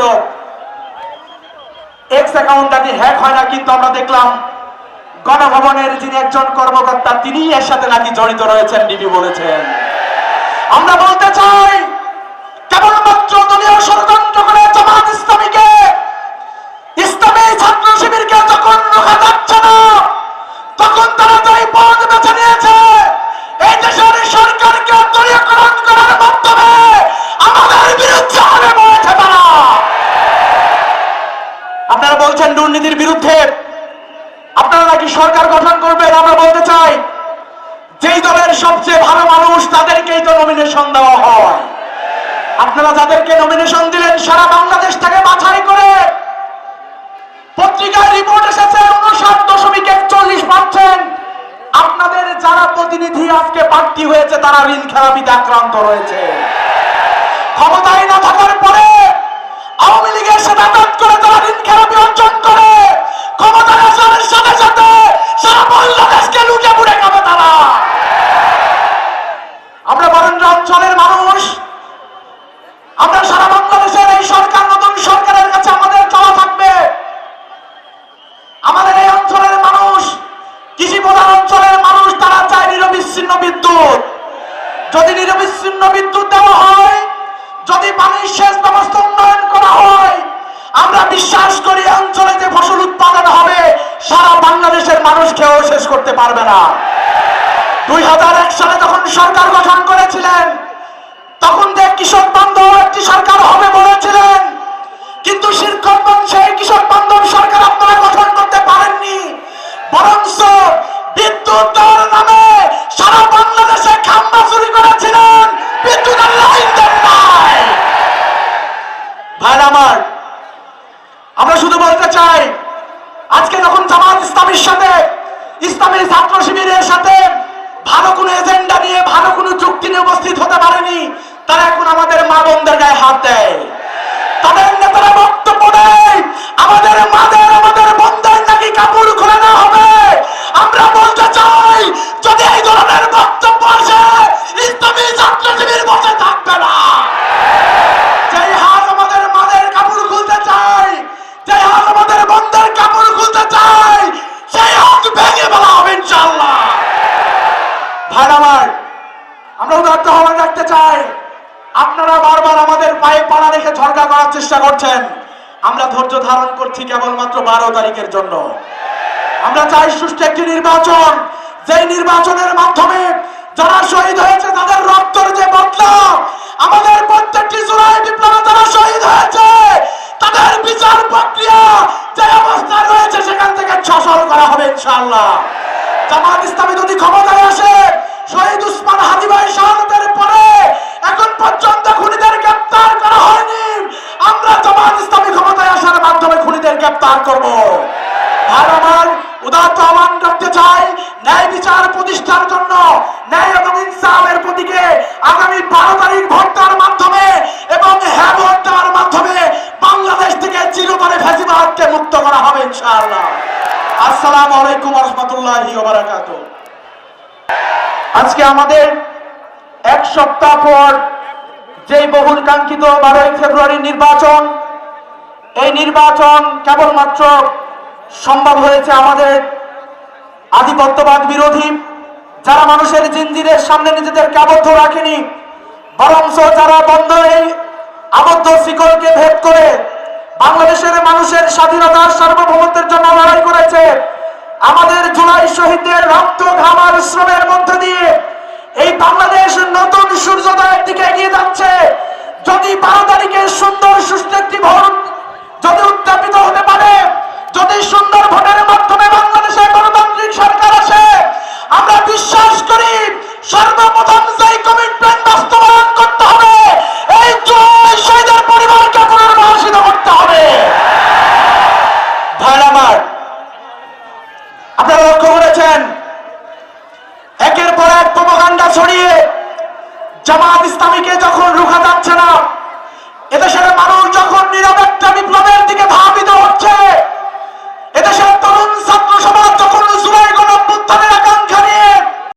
বলেছিল x account নাকি hack হয় না, কিন্তু আমরা দেখলাম গণভবনের যিনি একজন কর্মকর্তা তিনি এর সাথে নাকি জড়িত রয়েছেন, ডিবি বলেছেন। আমরা বলতে চাই নাকি সরকার গঠন করবেন আমরা বলতে চাই। যেই দলের সবচেয়ে ভালো মানুষ, তাদেরকেই তো নমিনেশন দেওয়া হয়। আপনারা যাদেরকে নমিনেশন দিলেন, সারা বাংলাদেশ থেকে বাছাই করে। পত্রিকায় রিপোর্ট এসেছে, উনষাট দশমিক একচল্লিশ পার্সেন্ট আপনাদের যারা প্রতিনিধি আজকে প্রার্থী হয়েছে, তারা ঋণ খেলাপিতে আক্রান্ত রয়েছে। ক্ষমতায় না থাকার পরে আওয়ামী লীগের সাথে করে তারা ঋণ খেলাপি অর্জন করে ক্ষমতায় আসার সাথে সাথে সারা বাংলাদেশকে লুটে পুড়ে খাবে তারা আমরা বরেন্দ্র অঞ্চলের মানুষ আমরা সারা বাংলাদেশের এই সরকার নতুন সরকারের কাছে আমাদের চাওয়া থাকবে আমাদের এই অঞ্চলের মানুষ কৃষি প্রধান অঞ্চলের মানুষ তারা চায় নিরবিচ্ছিন্ন বিদ্যুৎ যদি নিরবিচ্ছিন্ন বিদ্যুৎ দেওয়া হয় যদি পানির সেচ ব্যবস্থা উন্নয়ন করা হয় আমরা বিশ্বাস করি এই অঞ্চলে যে ফসল উৎপাদন হবে সারা বাংলাদেশের মানুষ খেয়েও শেষ করতে পারবে না। দুই হাজার এক সালে যখন সরকার গঠন করেছিলেন, তখন যে কৃষক বান্ধব একটি সরকার হবে বলেছিলেন, কিন্তু কৃষক বান্ধব সরকার আপনারা গঠন করতে পারেননি। বরঞ্চ বিদ্যুৎ নামে সারা বাংলাদেশে খাম্বা চুরি করেছিলেন। বিদ্যুতের লাইন দেন নাই। ভাইরা আমার, আমরা শুধু বলতে চাই, আজকে যখন জামাত ইসলামের সাথে ইসলামী ছাত্র শিবিরের সাথে ভালো কোনো এজেন্ডা নিয়ে ভালো কোনো চুক্তি নিয়ে আমরা উদার্ত হওয়ার রাখতে চাই। আপনারা বারবার আমাদের পায়ে পাড়া রেখে ঝরকা করার চেষ্টা করছেন। আমরা ধৈর্য ধারণ করছি কেবলমাত্র বারো তারিখের জন্য। আমরা চাই সুষ্ঠু একটি নির্বাচন। যে নির্বাচনের মাধ্যমে যারা শহীদ হয়েছে, তাদের রক্তর যে বদলা, আমাদের প্রত্যেকটি জুলাই বিপ্লবে যারা শহীদ হয়েছে, তাদের বিচার প্রক্রিয়া যে অবস্থায় রয়েছে, সেখান থেকে ছসল করা হবে ইনশাআল্লাহ। জামাত ইসলামী যদি ক্ষমতায় আসে শহীদ উসমান হাদি ভাই শাহাদাতের পরে এখন পর্যন্ত খুনিদের গ্রেপ্তার করা হয়নি আমরা জামাত ইসলামী ক্ষমতায় আসার মাধ্যমে গ্রেপ্তার করব। আর আমার উদাত্ত আহ্বান করতে চাই, ন্যায় বিচার প্রতিষ্ঠার জন্য, ন্যায় এবং ইনসাফের প্রতীকে আগামী বারো তারিখ ভোট মাধ্যমে এবং হ্যাঁ ভোট দেওয়ার মাধ্যমে বাংলাদেশ থেকে চিরতরে ফ্যাসিবাদকে মুক্ত করা হবে ইনশাআল্লাহ। আসসালামু আলাইকুম রহমতুল্লাহি আজকে আমাদের এক সপ্তাহ পর যেই বহুল কাঙ্ক্ষিত বারোই ফেব্রুয়ারি নির্বাচন এই নির্বাচন কেবলমাত্র সম্ভব হয়েছে আমাদের আধিপত্যবাদ বিরোধী, যারা মানুষের জিঞ্জিরের সামনে নিজেদেরকে আবদ্ধ রাখেনি, বরঞ্চ যারা বন্ধ এই আবদ্ধ শিকলকে ভেদ করে বাংলাদেশের মানুষের স্বাধীনতার সার্বভৌমত্বের জন্য লড়াই করেছে, আমাদের জুলাই শহীদদের রক্ত ঘামার শ্রমের মধ্য দিয়ে এই বাংলাদেশ নতুন সূর্যোদয়ের দিকে এগিয়ে যাচ্ছে। যদি বারো তারিখে সুন্দর সুস্থ প্রপাগান্ডা ছড়িয়ে জামাত ইসলামীকে যখন রুখা যাচ্ছে না